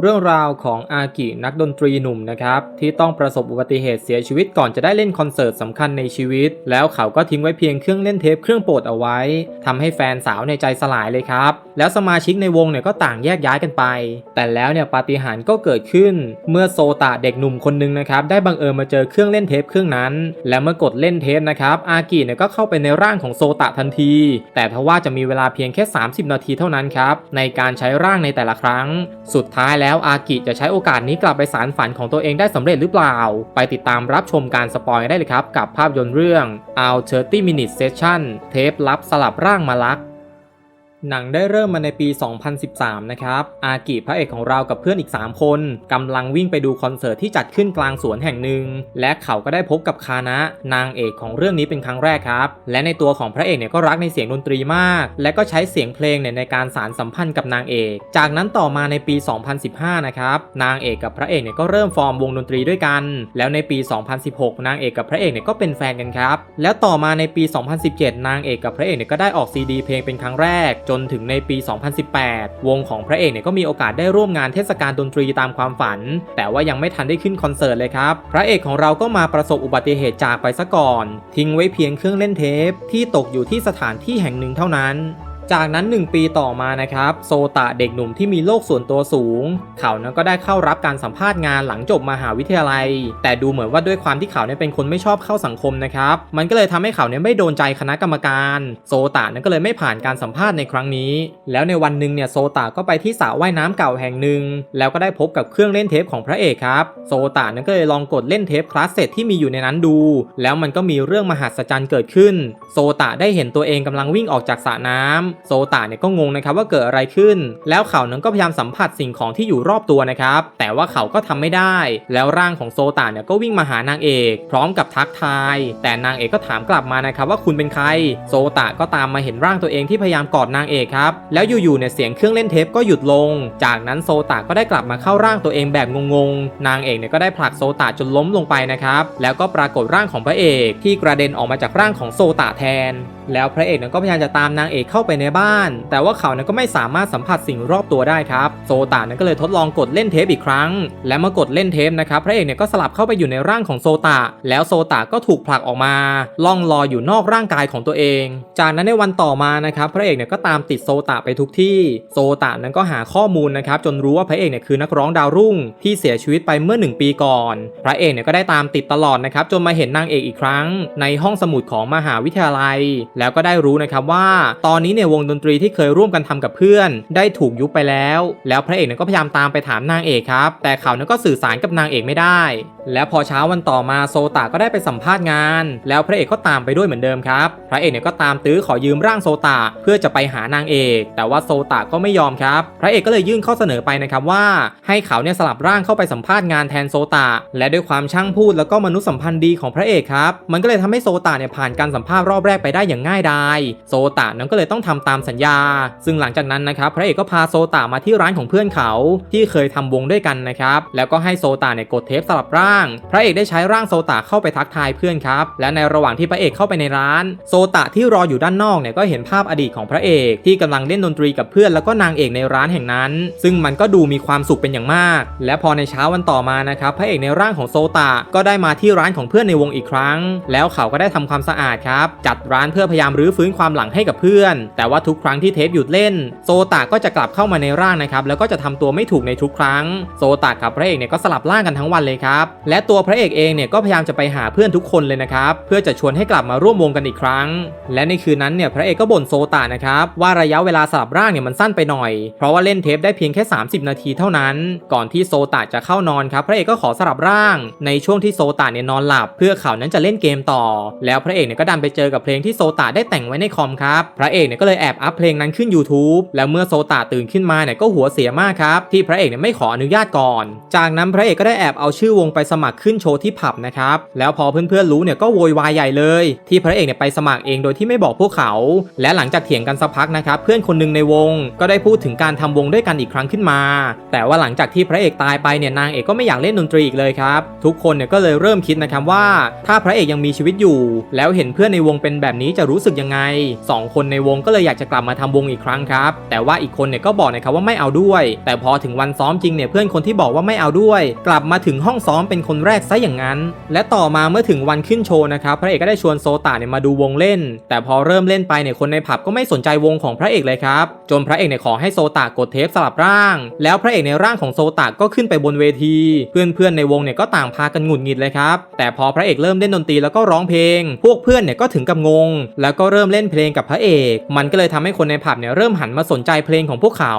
เรื่องราวของอากินักดนตรีหนุ่มนะครับ ที่ต้องประสบอุบัติเหตุเสียชีวิตก่อนจะได้เล่นคอนเสิร์ตสำคัญในชีวิต แล้วเขาก็ทิ้งไว้เพียงเครื่องเล่นเทปเครื่องโปรดเอาไว้ทำให้แฟนสาวในใจสลายเลยครับ แล้วสมาชิกในวงเนี่ยก็ต่างแยกย้ายกันไป แต่แล้วเนี่ยปาฏิหาริย์ก็เกิดขึ้น เมื่อโซตะเด็กหนุ่มคนหนึงนะครับได้บังเอิญมาเจอเครื่องเล่นเทปเครื่องนั้น และเมื่อกดเล่นเทปนะครับอากิเนี่ยก็เข้าไปในร่างของโซตะทันที แต่ทว่าจะมีเวลาเพียงแค่ 30 นาทีเท่านั้นครับในการใช้ร่างในแต่ละครั้ง สุดท้ายแล้วอากิจะใช้โอกาสนี้กลับไปสารฝันของตัวเองได้สำเร็จหรือเปล่า ไปติดตามรับชมการสปอยได้เลยครับ กับภาพยนตร์เรื่อง Out 30 Minute Session เทปลับสลับร่างมาลัก หนังได้เริ่มมาในปี 2013 นะครับ อากิพระเอกของเรากับเพื่อนอีก 3 คนกำลังวิ่งไปดูคอนเสิร์ตที่จัดขึ้นกลางสวนแห่งหนึ่ง และเขาก็ได้พบกับคานะ นางเอกของเรื่องนี้เป็นครั้งแรกครับ และในตัวของพระเอกเนี่ยก็รักในเสียงดนตรีมาก และก็ใช้เสียงเพลงเนี่ยในการสารสัมพันธ์กับนางเอก จากนั้นต่อมาในปี 2015 นะครับ นางเอกกับพระเอกเนี่ยก็เริ่มฟอร์มวงดนตรีด้วยกัน แล้วในปี 2016 นางเอกกับพระเอกเนี่ยก็เป็นแฟนกันครับ แล้วต่อมาในปี 2017 นางเอกกับพระเอกเนี่ยก็ได้ออกซีดีเพลงเป็นครั้งแรกจนนถึงในปี 2018 วงของพระเอกเนี่ยก็มีโอกาสได้ร่วมงานเทศกาลดนตรีตามความฝัน แต่ว่ายังไม่ทันได้ขึ้นคอนเสิร์ตเลยครับ พระเอกของเราก็มาประสบอุบัติเหตุจากไปซะก่อน ทิ้งไว้เพียงเครื่องเล่นเทปที่ตกอยู่ที่สถานที่แห่งหนึ่งเท่านั้น จากนั้น 1 ปีต่อมานะครับ โซตะเด็กหนุ่มที่มีโลกส่วนตัวสูง เขานั้นก็ได้เข้ารับการสัมภาษณ์งานหลังจบมหาวิทยาลัย แต่ดูเหมือนว่าด้วยความที่เขาเนี่ยเป็นคนไม่ชอบเข้าสังคมนะครับ มันก็เลยทำให้เขาเนี่ยไม่โดนใจคณะกรรมการ โซตะนั้นก็เลยไม่ผ่านการสัมภาษณ์ในครั้งนี้ แล้วในวันหนึ่งเนี่ยโซตะก็ไปที่สระว่ายน้ำเก่าแห่งหนึ่ง แล้วก็ได้พบกับเครื่องเล่นเทปของพระเอกครับ โซตะนั้นก็เลยลองกดเล่นเทปคลาสเซตที่มีอยู่ในนั้นดู แล้วมันก็มีเรื่องมหัศจรรย์เกิดขึ้น โซตะได้เห็นตัวเองกำลังวิ่งออกจากสระน้ำโซตะเนี่ยก็งงนะครับว่าเกิดอะไรขึ้น แล้วเขานั้นก็พยายามสัมผัสสิ่งของที่อยู่รอบตัวนะครับ แต่ว่าเขาก็ทำไม่ได้ แล้วร่างของโซตะเนี่ยก็วิ่งมาหานางเอก พร้อมกับทักทาย แต่นางเอกก็ถามกลับมานะครับว่าคุณเป็นใคร โซตะก็ตามมาเห็นร่างตัวเองที่พยายามกอดนางเอกครับ แล้วอยู่ๆเนี่ยเสียงเครื่องเล่นเทปก็หยุดลง จากนั้นโซตะก็ได้กลับมาเข้าร่างตัวเองแบบงงๆ นางเอกเนี่ยก็ได้ผลักโซตะจนล้มลงไปนะครับ แล้วก็ปรากฏร่างของพระเอก ที่กระเด็นออกมาจากร่างของโซตะแทนแล้วพระเอกนั้นก็พยายามจะตามนางเอกเข้าไปในบ้าน แต่ว่าเขานั้นก็ไม่สามารถสัมผัสสิ่งรอบตัวได้ครับ โซตะนั้นก็เลยทดลองกดเล่นเทปอีกครั้ง และเมื่อกดเล่นเทปนะครับ พระเอกเนี่ยก็สลับเข้าไปอยู่ในร่างของโซตะแล้วโซตะก็ถูกผลักออกมา ล่องลอยอยู่นอกร่างกายของตัวเอง จากนั้นในวันต่อมานะครับ พระเอกเนี่ยก็ตามติดโซตะไปทุกที่ โซตะนั้นก็หาข้อมูลนะครับ จนรู้ว่าพระเอกเนี่ยคือนักร้องดาวรุ่ง ที่เสียชีวิตไปเมื่อ 1 ปีก่อน พระเอกเนี่ยก็ได้ตามติดตลอดนะครับ จนมาเห็นนางเอกอีกครั้ง ในห้องสมุดของมหาวิทยาลัยแล้วก็ได้รู้นะครับว่า ตอนนี้เนี่ยวงดนตรีที่เคยร่วมกันทำกับเพื่อน ได้ถูกยุบไปแล้ว แล้วพระเอกเนี่ยก็พยายามตามไปถามนางเอกครับ แต่เขาเนี่ยก็สื่อสารกับนางเอกไม่ได้ แล้วพอเช้าวันต่อมาโซตะก็ได้ไปสัมภาษณ์งาน แล้วพระเอกก็ตามไปด้วยเหมือนเดิมครับ พระเอกเนี่ยก็ตามตื้อขอยืมร่างโซตะเพื่อจะไปหานางเอก แต่ว่าโซตะก็ไม่ยอมครับ พระเอกก็เลยยื่นข้อเสนอไปนะครับว่าให้เขาเนี่ยสลับร่างเข้าไปสัมภาษณ์งานแทนโซตะและด้วยความช่างพูดแล้วก็มนุษยสัมพันธ์ดีของพระเอกครับ มันก็เลยทำให้โซตะเนี่ยผ่านการสัมภาษณ์รอบแรกไปได้อย่างง่ายดาย โซตะนั้นก็เลยต้องทำตามสัญญา ซึ่งหลังจากนั้นนะครับพระเอกก็พาโซตะมาที่ร้านของเพื่อนเขา ที่เคยทำวงด้วยกันนะครับ แล้วก็ให้โซตะเนี่ยกดเทปสลับร่าง พระเอกได้ใช้ร่างโซตะเข้าไปทักทายเพื่อนครับ และในระหว่างที่พระเอกเข้าไปในร้าน โซตะที่รออยู่ด้านนอกเนี่ยก็เห็นภาพอดีตของพระเอกที่กำลังเล่นดนตรีกับเพื่อนแล้วก็นางเอกในร้านแห่งนั้น ซึ่งมันก็ดูมีความสุขเป็นอย่างมาก และพอในเช้าวันต่อมานะครับพระเอกในร่างของโซตะก็ได้มาที่ร้านของเพื่อนในวงอีกครั้ง แล้วเขาก็ได้ทำความสะอาดครับจัดร้านเพื่อพยายามรื้อฟื้นความหลังให้กับเพื่อน แต่ว่าทุกครั้งที่เทปหยุดเล่น โซตะก็จะกลับเข้ามาในร่างนะครับแล้วก็จะทำตัวไม่ถูกในทุกครั้ง โซตะกับพระเอกเนี่ยก็สลับร่างกันทั้งวันเลยครับและตัวพระเอกเองเนี่ยก็พยายามจะไปหาเพื่อนทุกคนเลยนะครับเพื่อจะชวนให้กลับมาร่วมวงกันอีกครั้ง และในคืนนั้นเนี่ยพระเอกก็บ่นโซตะนะครับว่าระยะเวลาสลับร่างเนี่ยมันสั้นไปหน่อย เพราะว่าเล่นเทปได้เพียงแค่ 30 นาทีเท่านั้น ก่อนที่โซตะจะเข้านอนครับพระเอกก็ขอสลับร่าง ในช่วงที่โซตะเนี่ยนอนหลับ เพื่อเขานั้นจะเล่นเกมต่อ แล้วพระเอกเนี่ยก็ดันไปเจอกับเพลงที่โซตะได้แต่งไว้ในคอมครับ พระเอกเนี่ยก็เลยแอบอัพเพลงนั้นขึ้น YouTube แล้วเมื่อโซตะตื่นขึ้นมาเนี่ยก็หัวเสียมากครับ ที่พระเอกเนี่ยไม่ขออนุญาตก่อน จากนั้นพระเอกก็ได้แอบเอาชื่อวงไปสมัครขึ้นโชว์ที่ผับนะครับแล้วพอเพื่อนๆรู้เนี่ยก็โวยวายใหญ่เลย ที่พระเอกเนี่ยไปสมัครเองโดยที่ไม่บอกพวกเขา และหลังจากเถียงกันสักพักนะครับเพื่อนคนหนึ่งในวงก็ได้พูดถึงการทำวงด้วยกันอีกครั้งขึ้นมา แต่ว่าหลังจากที่พระเอกตายไปเนี่ยนางเอกก็ไม่อยากเล่นดนตรีอีกเลยครับ ทุกคนเนี่ยก็เลยเริ่มคิดนะครับว่า ถ้าพระเอกยังมีชีวิตอยู่ แล้วเห็นเพื่อนในวงเป็นแบบนี้จะรูู้้สึกยังไงสองคนในวงก็เลยอยากจะกลับมาทำวงอีกครั้งครับ แต่ว่าอีกคนเนี่ยก็บอกนะครับว่าไม่เอาด้วย แต่พอถึงวันซ้อมจริงเนี่ยเพื่อนคนที่บอกว่าไม่เอาด้วย กลับมาถึงห้องซ้อมเป็นคนแรกซะอย่างนั้น และต่อมาเมื่อถึงวันขึ้นโชว์นะครับพระเอกก็ได้ชวนโซตะเนี่ยมาดูวงเล่น แต่พอเริ่มเล่นไปเนี่ยคนในผับก็ไม่สนใจวงของพระเอกเลยครับจนพระเอกเนี่ยขอให้โซตะกดเทปสลับร่าง แล้วพระเอกในร่างของโซตะก็ขึ้นไปบนเวที เพื่อนๆในวงเนี่ยก็ต่างพากันหงุดหงิดเลยครับแต่พอพระเอกเริ่มเล่นดนตรีแล้วก็ร้องเพลง พวกเพื่อนเนี่ยก็ถึงกับงงแล้วก็เริ่มเล่นเพลงกับพระเอก มันก็เลยทำให้คนในผับเนี่ยเริ่มหันมาสนใจเพลงของพวกเขา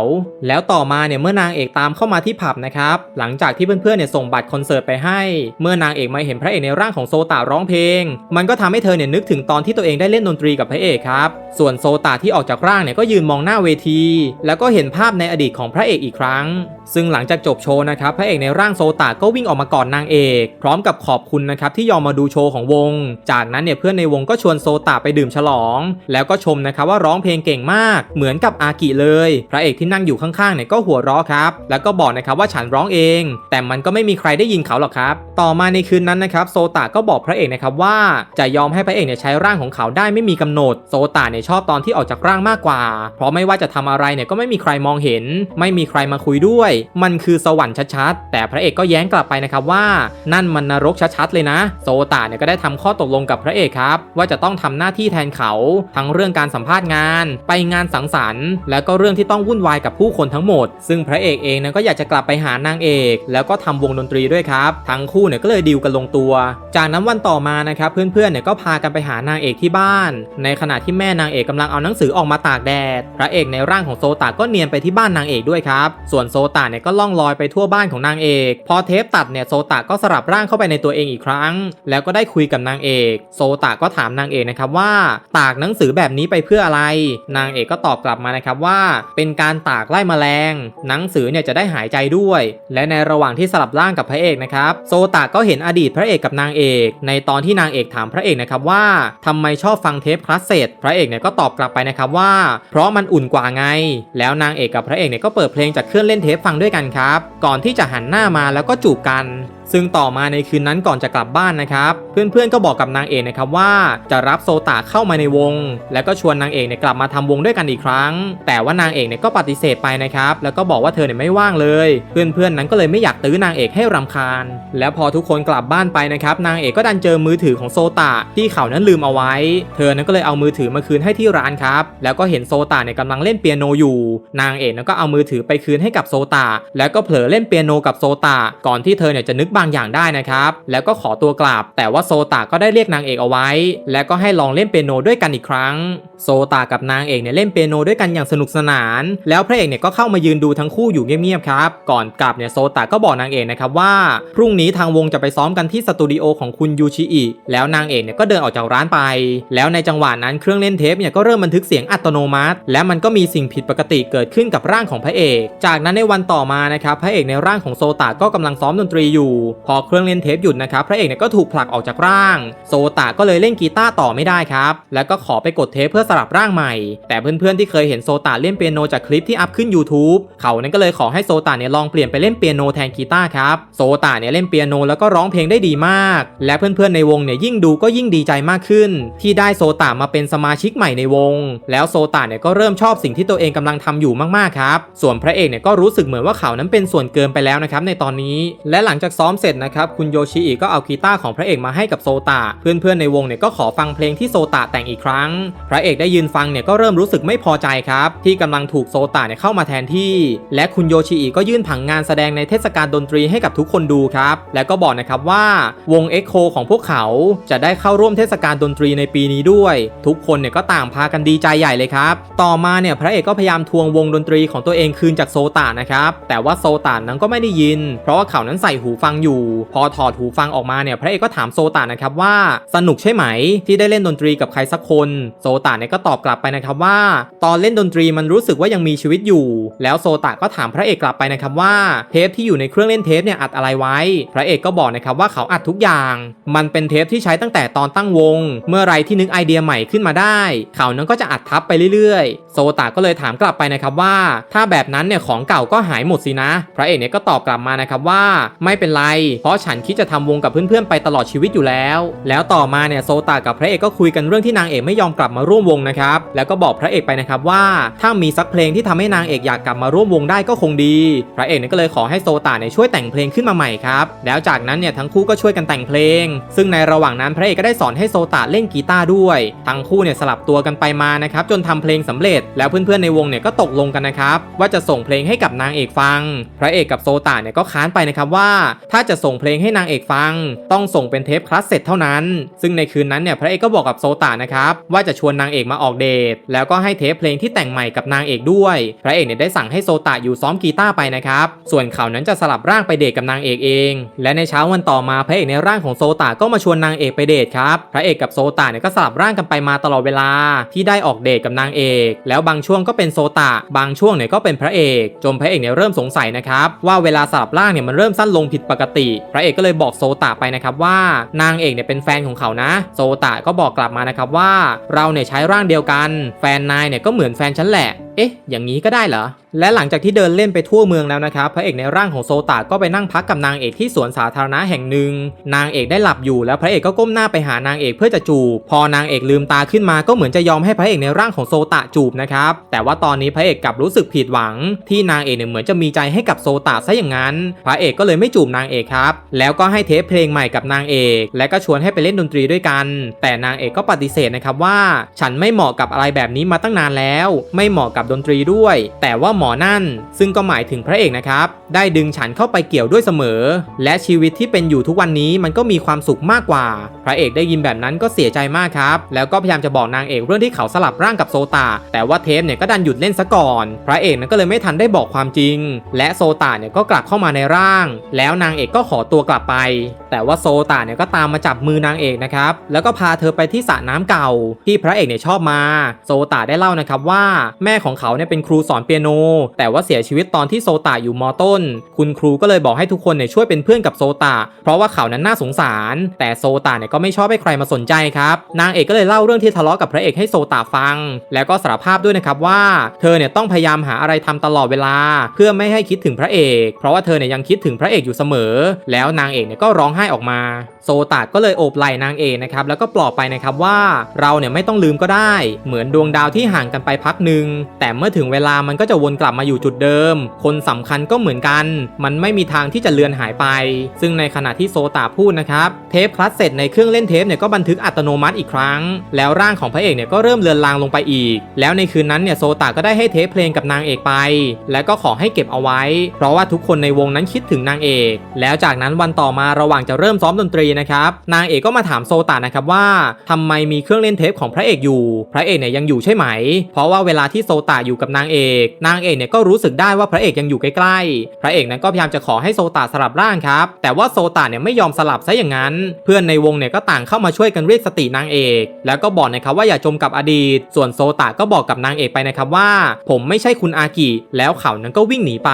แล้วต่อมาเนี่ยเมื่อนางเอกตามเข้ามาที่ผับนะครับ หลังจากที่เพื่อนๆเนี่ยส่งบัตรคอนเสิร์ตไปให้ เมื่อนางเอกมาเห็นพระเอกในร่างของโซตะร้องเพลง มันก็ทำให้เธอเนี่ยนึกถึงตอนที่ตัวเองได้เล่นดนตรีกับพระเอกครับ ส่วนโซตะที่ออกจากร่างเนี่ยก็ยืนมองหน้าเวที แล้วก็เห็นภาพในอดีตของพระเอกอีกครั้งซึ่งหลังจากจบโชว์นะครับพระเอกในร่างโซตะก็วิ่งออกมากอดนางเอก พร้อมกับขอบคุณนะครับที่ยอมมาดูโชว์ของวง จากนั้นเนี่ยเพื่อนในวงก็ชวนโซตะไปดื่มฉลอง แล้วก็ชมนะครับว่าร้องเพลงเก่งมาก เหมือนกับอากิเลย พระเอกที่นั่งอยู่ข้างๆเนี่ยก็หัวเราะครับ แล้วก็บอกนะครับว่าฉันร้องเอง แต่มันก็ไม่มีใครได้ยินเขาหรอกครับ ต่อมาในคืนนั้นนะครับโซตะก็บอกพระเอกนะครับว่าจะยอมให้พระเอกเนี่ยใช้ร่างของเขาได้ไม่มีกำหนด โซตะเนี่ยชอบตอนที่ออกจากร่างมากกว่า เพราะไม่ว่าจะทำอะไรเนี่ยก็ไม่มีใครมองเห็น ไม่มีใครมาคุยด้วยมันคือสวรรค์ชัดๆ แต่พระเอกก็แย้งกลับไปนะครับว่า นั่นมันนรกชัดๆ เลยนะ โซตะเนี่ยก็ได้ทำข้อตกลงกับพระเอกครับ ว่าจะต้องทำหน้าที่แทนเขา ทั้งเรื่องการสัมภาษณ์งาน ไปงานสังสรรค์ แล้วก็เรื่องที่ต้องวุ่นวายกับผู้คนทั้งหมด ซึ่งพระเอกเองนะก็อยากจะกลับไปหานางเอก แล้วก็ทำวงดนตรีด้วยครับ ทั้งคู่เนี่ยก็เลยดีลกันลงตัว จากนั้นวันต่อมานะครับเพื่อนๆเนี่ยก็พากันไปหานางเอกที่บ้าน ในขณะที่แม่นางเอกกำลังเอาหนังสือออกมาตากแดด พระเอกในร่างของโซตะก็เนียนไปที่บ้านนางเอกด้วยครับ ส่วนโซตะเนี่ยก็ล่องลอยไปทั่วบ้านของนางเอก พอเทปตัดเนี่ยโซตะก็สลับร่างเข้าไปในตัวเองอีกครั้ง แล้วก็ได้คุยกับนางเอก โซตะก็ถามนางเอกนะครับว่า ตากหนังสือแบบนี้ไปเพื่ออะไร นางเอกก็ตอบกลับมานะครับว่า เป็นการตากไล่แมลง หนังสือเนี่ยจะได้หายใจด้วย และในระหว่างที่สลับร่างกับพระเอกนะครับ โซตะก็เห็นอดีตพระเอกกับนางเอก ในตอนที่นางเอกถามพระเอกนะครับว่าทำไมชอบฟังเทปคลาสเซตพระเอกเนี่ยก็ตอบกลับไปนะครับว่า เพราะมันอุ่นกว่าไง แล้วนางเอกกับพระเอกเนี่ยก็เปิดเพลงจากเครื่องเล่นเทปฟังด้วยกันครับ ก่อนที่จะหันหน้ามาแล้วก็จูบกันซึ่งต่อมาในคืนนั้นก่อนจะกลับบ้านนะครับ เพื่อนๆก็บอกกับนางเอกนะครับว่าจะรับโซตะเข้ามาในวง แล้วก็ชวนนางเอกเนี่ยกลับมาทำวงด้วยกันอีกครั้ง แต่ว่านางเอกเนี่ยก็ปฏิเสธไปนะครับ แล้วก็บอกว่าเธอเนี่ยไม่ว่างเลย เพื่อนๆนั้นก็เลยไม่อยากตื้อนางเอกให้รำคาญ แล้วพอทุกคนกลับบ้านไปนะครับนางเอกก็ดันเจอมือถือของโซตะที่เขานั้นลืมเอาไว้ เธอนั้นก็เลยเอามือถือมาคืนให้ที่ร้านครับ แล้วก็เห็นโซตะเนี่ยกำลังเล่นเปียโนอยู่ นางเอกนั้นก็เอามือถือไปคืนให้กับโซตะแล้วก็เผลอเล่นเปียโนกับโซตะก่อนที่เธอเนี่ยจะนึกบางอย่างได้นะครับ แล้วก็ขอตัวกลับ แต่ว่าโซตะก็ได้เรียกนางเอกเอาไว้ แล้วก็ให้ลองเล่นเปียโนด้วยกันอีกครั้งโซตะกับนางเอกเนี่ยเล่นเปียโนด้วยกันอย่างสนุกสนาน แล้วพระเอกเนี่ยก็เข้ามายืนดูทั้งคู่อยู่เงียบๆครับ ก่อนกลับเนี่ยโซตะก็บอกนางเอกนะครับว่า พรุ่งนี้ทางวงจะไปซ้อมกันที่สตูดิโอของคุณยูชิอิแล้วนางเอกเนี่ยก็เดินออกจากร้านไป แล้วในจังหวะนั้นเครื่องเล่นเทปเนี่ยก็เริ่มบันทึกเสียงอัตโนมัติ และมันก็มีสิ่งผิดปกติเกิดขึ้นกับร่างของพระเอก จากนั้นในวันต่อมานะครับพระเอกในร่างของโซตะก็กำลังซ้อมดนตรีอยู่ พอเครื่องเล่นเทปหยุดนะครับพระเอกเนี่ยก็ถูกผลักออกจากร่าง โซตะก็เลยเล่นกีตาร์ต่อไม่ได้ครับแล้วก็ขอไปกดเทปเพื่อสลับร่างใหม่ แต่เพื่อนๆที่เคยเห็นโซตะเล่นเปียโนจากคลิปที่อัพขึ้น YouTube เขานั้นก็เลยขอให้โซตะเนี่ยลองเปลี่ยนไปเล่นเปียโนแทนกีตาร์ครับโซตะเนี่ยเล่นเปียโนแล้วก็ร้องเพลงได้ดีมาก และเพื่อนๆในวงเนี่ยยิ่งดูก็ยิ่งดีใจมากขึ้น ที่ได้โซตะมาเป็นสมาชิกใหม่ในวง แล้วโซตะเนี่ยก็เริ่มชอบสิ่งที่ตัวเองกำลังทำอยู่มากๆครับส่วนพระเอกเนี่ยก็รู้สึกเหมือนว่าเขานั้นเป็นส่วนเกินไปแล้วนะครับในตอนนี้และหลังจากซ้อมเสร็จนะครับคุณโยชิอิก็เอากีตาร์ของพระเอกมาให้กับโซตะเพื่อนๆในวงเนี่ยก็ขอฟังเพลงที่โซตะแต่งอีกครั้ง พระเอกได้ยืนฟังเนี่ยก็เริ่มรู้สึกไม่พอใจครับ ที่กำลังถูกโซตะเนี่ยเข้ามาแทนที่ และคุณโยชิอิก็ยื่นผังงานแสดงในเทศกาลดนตรีให้กับทุกคนดูครับ แล้วก็บอกนะครับว่าวง Echo ของพวกเขาจะได้เข้าร่วมเทศกาลดนตรีในปีนี้ด้วย ทุกคนเนี่ยก็ต่างพากันดีใจใหญ่เลยครับ ต่อมาเนี่ยพระเอกก็พยายามทวงวงดนตรีของตัวเองคืนจากโซตะนะครับ แต่ว่าโซตะนั้นก็ไม่ได้ยิน เพราะว่าเขานั้นใส่หูฟังอยู่ พอถอดหูฟังออกมาเนี่ยพระเอกก็ถามโซตะนะครับว่าสนุกใช่ไหม ที่ได้เล่นดนตรีกับใครสักคน โซตะในเนี่ยก็ตอบกลับไปนะครับว่า ตอนเล่นดนตรีมันรู้สึกว่ายังมีชีวิตอยู่ แล้วโซตะก็ถามพระเอกกลับไปนะครับว่าเทปที่อยู่ในเครื่องเล่นเทปเนี่ยอัดอะไรไว้ พระเอกก็บอกนะครับว่าเขาอัดทุกอย่าง มันเป็นเทปที่ใช้ตั้งแต่ตอนตั้งวง เมื่อไรที่นึกไอเดียใหม่ขึ้นมาได้ เขานั้นก็จะอัดทับไปเรื่อยๆ โซตะก็เลยถามกลับไปนะครับว่า ถ้าแบบนั้นเนี่ยของเก่าก็หายหมดสินะ พระเอกเนี่ยก็ตอบกลับมานะครับว่า ไม่เป็นไร เพราะฉันคิดจะทำวงกับเพื่อนๆไปตลอดชีวิตอยู่แล้ว แล้วต่อมาเนี่ยโซตะกับพระเอกก็คุยกันเรื่องที่นางเอกไม่ยอมกลับมาร่วมวงนะครับแล้วก็บอกพระเอกไปนะครับว่า ถ้ามีสักเพลงที่ทำให้นางเอกอยากกลับมาร่วมวงได้ก็คงดี พระเอกเนี่ยก็เลยขอให้โซตะเนี่ยช่วยแต่งเพลงขึ้นมาใหม่ครับแล้วจากนั้นเนี่ยทั้งคู่ก็ช่วยกันแต่งเพลง ซึ่งในระหว่างนั้นพระเอกก็ได้สอนให้โซตะเล่นกีตาร์ด้วย ทั้งคู่เนี่ยสลับตัวกันไปมานะครับจนทำเพลงสำเร็จ แล้วเพื่อนๆในวงเนี่ยก็ตกลงกันนะครับว่าจะส่งเพลงให้กับนางเอกฟัง พระเอกกับโซตะเนี่ยก็ค้านไปนะครับว่า ถ้าจะส่งเพลงให้นางเอกฟัง ต้องส่งเป็นเทปคลาสเซ็ตเท่านั้น ซึ่งในคืนนั้นเนี่ยพระเอกก็บอกกับโซตะนะครับว่าจะชวนนางเอกมาออกเดท แล้วก็ให้เทปเพลงที่แต่งใหม่กับนางเอกด้วย พระเอกเนี่ยได้สั่งให้โซตะอยู่ซ้อมกีตาร์ไปนะครับ ส่วนเขานั้นจะสลับร่างไปเดทกับนางเอกเอง และในเช้าวันต่อมาพระเอกในร่างของโซตะก็มาชวนนางเอกไปเดทครับ พระเอกกับโซตะเนี่ยก็สลับร่างกันไปมาตลอดเวลาที่ได้ออกเดทกับนางเอก แล้วบางช่วงก็เป็นโซตะ บางช่วงเนี่ยก็เป็นพระเอกจนพระเอกเนี่ยเริ่มสงสัยนะครับว่าเวลาสลับร่างเนี่ยมันเริ่มสั้นลงผิดปกติ พระเอกก็เลยบอกโซตะไปนะครับว่านางเอกเนี่ยเป็นแฟนของเขานะ โซตะก็บอกกลับมานะครับว่าเราเนี่ยใช้ร่างเดียวกัน แฟนนายเนี่ยก็เหมือนแฟนฉันแหละ เอ๊ะ อย่างนี้ก็ได้เหรอ และหลังจากที่เดินเล่นไปทั่วเมืองแล้วนะครับ พระเอกในร่างของโซตะก็ไปนั่งพักกับนางเอกที่สวนสาธารณะแห่งหนึ่ง นางเอกได้หลับอยู่แล้วพระเอกก็ก้มหน้าไปหานางเอกเพื่อจะจูบ พอนางเอกลืมตาขึ้นมาก็เหมือนจะยอมให้พระเอกในร่างของโซตะจูบนะครับ แต่ว่าตอนนี้พระเอกกลับรู้สึกผิดหวัง ที่นางเอกเนี่ยเหมือนจะมีใจให้กับโซตะซะอย่างนั้น พระเอกก็เลยไม่จูบนางเอกครับ แล้วก็ให้เทปเพลงใหม่กับนางเอก และก็ชวนให้ไปเล่นดนตรีด้วยกัน แต่นางเอกก็ปฏิเสธนะครับว่า ฉันไม่เหมาะกับอะไรแบบนี้มาตั้งนานแล้ว ไม่เหมาะกับดนตรีด้วย แต่ว่าหมอนั่น ซึ่งก็หมายถึงพระเอกนะครับ ได้ดึงฉันเข้าไปเกี่ยวด้วยเสมอ และชีวิตที่เป็นอยู่ทุกวันนี้มันก็มีความสุขมากกว่า พระเอกได้ยินแบบนั้นก็เสียใจมากครับ แล้วก็พยายามจะบอกนางเอกเรื่องที่เขาสลับร่างกับโซตาแต่ว่าเทปเนี่ยก็ดันหยุดเล่นซะก่อน พระเอกนั้นก็เลยไม่ทันได้บอกความจริง และโซตาเนี่ยก็กลับเข้ามาในร่าง แล้วนางเอกก็ขอตัวกลับไป แต่ว่าโซตาเนี่ยก็ตามมาจับมือนางเอกนะครับ แล้วก็พาเธอไปที่สระน้ำเก่า ที่พระเอกเนี่ยชอบมา โซตาได้เล่านะครับว่าแม่ของเขาเนี่ยเป็นครูสอนเปียโน แต่ว่าเสียชีวิตตอนที่โซตาอยู่มอต้น คุณครูก็เลยบอกให้ทุกคนเนี่ยช่วยเป็นเพื่อนกับโซตาเพราะว่าเขานั้นน่าสงสาร แต่โซตาเนี่ยก็ไม่ชอบให้ใครมาสนใจครับนางเอกก็เลยเล่าเรื่องที่ทะเลาะกับพระเอกให้โซตาฟัง แล้วก็สารภาพด้วยนะครับว่า เธอเนี่ยต้องพยายามหาอะไรทำตลอดเวลา เพื่อไม่ให้คิดถึงพระเอก เพราะว่าเธอเนี่ยยังคิดถึงพระเอกอยู่เสมอ แล้วนางเอกเนี่ยก็ร้องไห้ออกมาโซตาก็เลยโอบไหล่นางเอกนะครับแล้วก็ปลอบไปนะครับว่าเราเนี่ยไม่ต้องลืมก็ได้ เหมือนดวงดาวที่ห่างกันไปพักหนึ่งแแต่เมื่อถึงเวลามันก็จะวนกลับมาอยู่จุดเดิม คนสำคัญก็เหมือนกัน มันไม่มีทางที่จะเลือนหายไป ซึ่งในขณะที่โซตาพูดนะครับ เทปคลัสเสร็จในเครื่องเล่นเทปเนี่ยก็บันทึกอัตโนมัติอีกครั้ง แล้วร่างของพระเอกเนี่ยก็เริ่มเลือนลางลงไปอีก แล้วในคืนนั้นเนี่ยโซตาก็ได้ให้เทปเพลงกับนางเอกไป และก็ขอให้เก็บเอาไว้ เพราะว่าทุกคนในวงนั้นคิดถึงนางเอก แล้วจากนั้นวันต่อมาระหว่างจะเริ่มซ้อมดนตรีนะครับ นางเอกก็มาถามโซตานะครับว่าทำไมมีเครื่องเล่นเทปของพระเอกอยู่ พระเอกเนี่ยยังอยู่ใช่ไหม เพราะว่าเวลาที่โซตาอยู่กับนางเอก นางเอกเนี่ยก็รู้สึกได้ว่าพระเอกยังอยู่ใกล้ๆ พระเอกนั้นก็พยายามจะขอให้โซตาสลับร่างครับ แต่ว่าโซตาเนี่ยไม่ยอมสลับซะอย่างนั้น เพื่อนในวงเนี่ยก็ต่างเข้ามาช่วยกันเรียกสตินางเอก แล้วก็บอกนะครับว่าอย่าจมกับอดีต ส่วนโซตาก็บอกกับนางเอกไปนะครับว่า ผมไม่ใช่คุณอากิ แล้วเขานั้นก็วิ่งหนีไป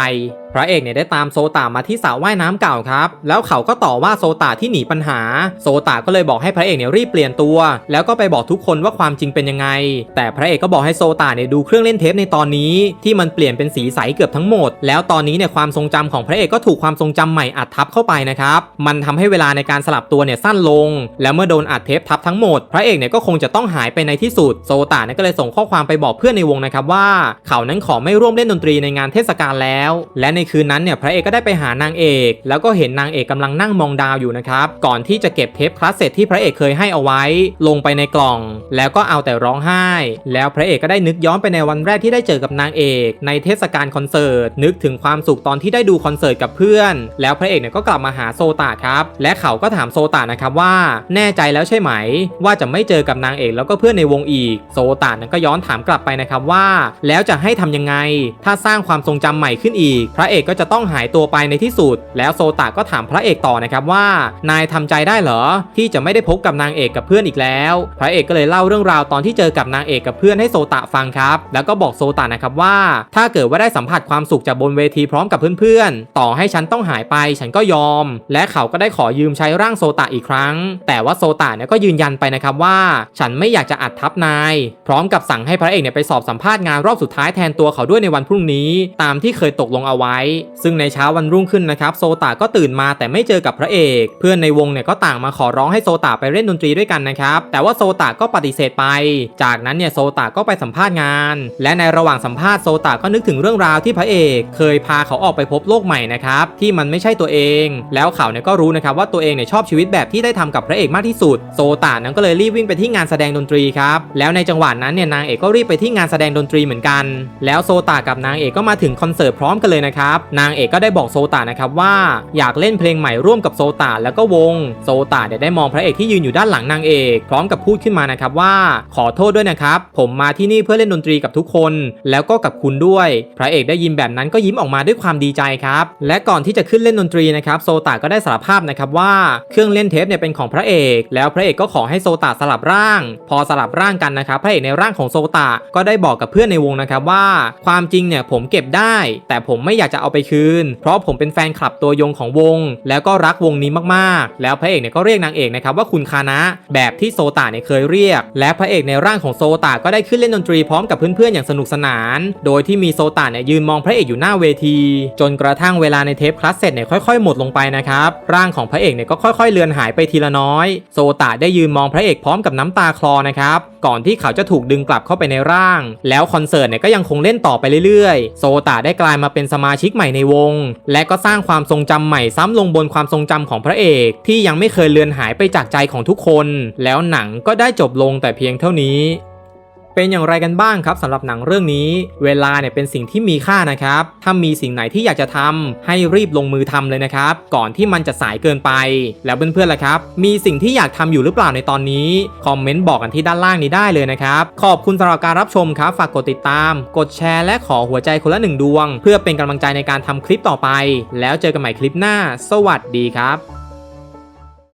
พระเอกเนี่ยได้ตามโซตามาที่สระว่ายน้ำเก่าครับ แล้วเขาก็ต่อว่าโซตาที่หนีปัญหา โซตาก็เลยบอกให้พระเอกเนี่ยรีบเปลี่ยนตัว แล้วก็ไปบอกทุกคนว่าความจริงเป็นยังไง แต่พระเอกก็บอกให้โซตาเนี่ยดูเครื่องเล่นเทปในตอนนี้ที่มันเปลี่ยนเป็นสีใสเกือบทั้งหมด แล้วตอนนี้เนี่ยความทรงจำของพระเอกก็ถูกความทรงจำใหม่อัดทับเข้าไปนะครับ มันทำให้เวลาในการสลับตัวเนี่ยสั้นลง แล้วเมื่อโดนอัดเทปทับทั้งหมด พระเอกเนี่ยก็คงจะต้องหายไปในที่สุด โซตาเนี่ยก็เลยส่งข้อความไปบอกเพื่อนในวงนะครับว่า เขานั้นขอไม่ร่วมเล่นดนตรีในงานเทศกาลแล้ว และในคืนนั้นเนี่ยพระเอกก็ได้ไปหานางเอก แล้วก็เห็นนางเอกกำลังนั่งมองดาวอยู่นะครับ ก่อนที่จะเก็บเทปคลาสเซตที่พระเอกเคยให้เอาไว้ ลงไปในกล่อง แล้วก็เอาแต่ร้องไห้ แล้วพระเอกก็ได้นึกย้อนไปในวันแรกที่ได้เจอกับนางเอก ในเทศกาลคอนเสิร์ต นึกถึงความสุขตอนที่ได้ดูคอนเสิร์ตกับเพื่อน แล้วพระเอกเนี่ยก็กลับมาหาโซตาครับ และเขาก็ถามโซตานะครับว่า แน่ใจแล้วใช่ไหม ว่าจะไม่เจอกับนางเอกแล้วก็เพื่อนในวงอีก โซตานั้นก็ย้อนถามกลับไปนะครับว่า แล้วจะให้ทำยังไง ถ้าสร้างความทรงจำใหม่ขึ้นอีก พระเอกก็จะต้องหายตัวไปในที่สุด แล้วโซตะก็ถามพระเอกต่อนะครับว่า นายทำใจได้เหรอ ที่จะไม่ได้พบกับนางเอกกับเพื่อนอีกแล้ว พระเอกก็เลยเล่าเรื่องราวตอนที่เจอกับนางเอกกับเพื่อนให้โซตะฟังครับ แล้วก็บอกโซตะนะครับว่า ถ้าเกิดว่าได้สัมผัสความสุขจากบนเวทีพร้อมกับเพื่อนๆ ต่อให้ฉันต้องหายไปฉันก็ยอม และเขาก็ได้ขอยืมใช้ร่างโซตะอีกครั้ง แต่ว่าโซตะเนี่ยก็ยืนยันไปนะครับว่า ฉันไม่อยากจะอัดทับนาย พร้อมกับสั่งให้พระเอกเนี่ยไปสอบสัมภาษณ์งานรอบสุดท้ายแทนตัวเขาด้วยในวันพรุ่งนี้ ตามที่เคยตกลงเอาไว้ซึ่งในเช้าวันรุ่งขึ้นนะครับโซตะก็ตื่นมาแต่ไม่เจอกับพระเอก เพื่อนในวงเนี่ยก็ต่างมาขอร้องให้โซตะไปเล่นดนตรีด้วยกันนะครับแต่ว่าโซตะก็ปฏิเสธไป จากนั้นเนี่ยโซตะก็ไปสัมภาษณ์งาน และในระหว่างสัมภาษณ์โซตะก็นึกถึงเรื่องราวที่พระเอก เคยพาเขาออกไปพบโลกใหม่นะครับที่มันไม่ใช่ตัวเอง แล้วเขาเนี่ยก็รู้นะครับว่าตัวเองเนี่ยชอบชีวิตแบบที่ได้ทำกับพระเอกมากที่สุด โซตะนั้นก็เลยรีบวิ่งไปที่งานแสดงดนตรีครับแล้วในจังหวะนั้นเนี่ยนางเอกก็รีบไปที่งานแสดงดนตรีเหมือนกัน แล้วโซตะกับนางเอกก็มาถึงคอนเสิร์ตพร้อมกันเลยนะครับนางเอกก็ได้บอกโซตะนะครับว่าอยากเล่นเพลงใหม่ร่วมกับโซตะแล้วก็วง โซตะเนี่ยได้มองพระเอกที่ยืนอยู่ด้านหลังนางเอก พร้อมกับพูดขึ้นมานะครับว่าขอโทษด้วยนะครับ ผมมาที่นี่เพื่อเล่นดนตรีกับทุกคน แล้วก็กับคุณด้วย พระเอกได้ยินแบบนั้นก็ยิ้มออกมาด้วยความดีใจครับและก่อนที่จะขึ้นเล่นดนตรีนะครับโซตะก็ได้สารภาพนะครับว่าเครื่องเล่นเทปเนี่ยเป็นของพระเอก แล้วพระเอกก็ขอให้โซตะสลับร่าง พอสลับร่างกันนะครับพระเอกในร่างของโซตะก็ได้บอกกับเพื่อนในวงนะครับว่า ความจริงเนี่ยผมเก็บได้ แต่ผมไม่อยากจะเอาไปคืน เพราะผมเป็นแฟนคลับตัวยงของวง แล้วก็รักวงนี้มากๆ แล้วพระเอกเนี่ยก็เรียกนางเอกนะครับว่าคุณคานะ แบบที่โซตะเนี่ยเคยเรียก และพระเอกในร่างของโซตะก็ได้ขึ้นเล่นดนตรีพร้อมกับเพื่อนๆอย่างสนุกสนาน โดยที่มีโซตะเนี่ยยืนมองพระเอกอยู่หน้าเวที จนกระทั่งเวลาในเทปคลาสเสร็จเนี่ยค่อยๆหมดลงไปนะครับร่างของพระเอกเนี่ยก็ค่อยๆเลือนหายไปทีละน้อย โซตะได้ยืนมองพระเอกพร้อมกับน้ำตาคลอนะครับก่อนที่เขาจะถูกดึงกลับเข้าไปในร่าง แล้วคอนเสิร์ตเนี่ยก็ยังคงเล่นต่อไปเรื่อยๆ โซตะได้กลายมาเป็นสมาชิกใหม่ในวง และก็สร้างความทรงจำใหม่ซ้ำลงบนความทรงจำของพระเอก ที่ยังไม่เคยเลือนหายไปจากใจของทุกคน แล้วหนังก็ได้จบลงแต่เพียงเท่านี้ เป็นอย่างไรกันบ้างครับสำหรับหนังเรื่องนี้ เวลาเนี่ยเป็นสิ่งที่มีค่านะครับ ถ้ามีสิ่งไหนที่อยากจะทำให้รีบลงมือทำเลยนะครับ ก่อนที่มันจะสายเกินไป แล้วเพื่อนๆล่ะครับ มีสิ่งที่อยากทำอยู่หรือเปล่าในตอนนี้ คอมเมนต์บอกกันที่ด้านล่างนี้ได้เลยนะครับ ขอบคุณสำหรับการรับชมครับ ฝากกดติดตาม กดแชร์และขอหัวใจคนละหนึ่งดวง เพื่อเป็นกำลังใจในการทำคลิปต่อไป แล้วเจอกันใหม่คลิปหน้า สวัสดีครับ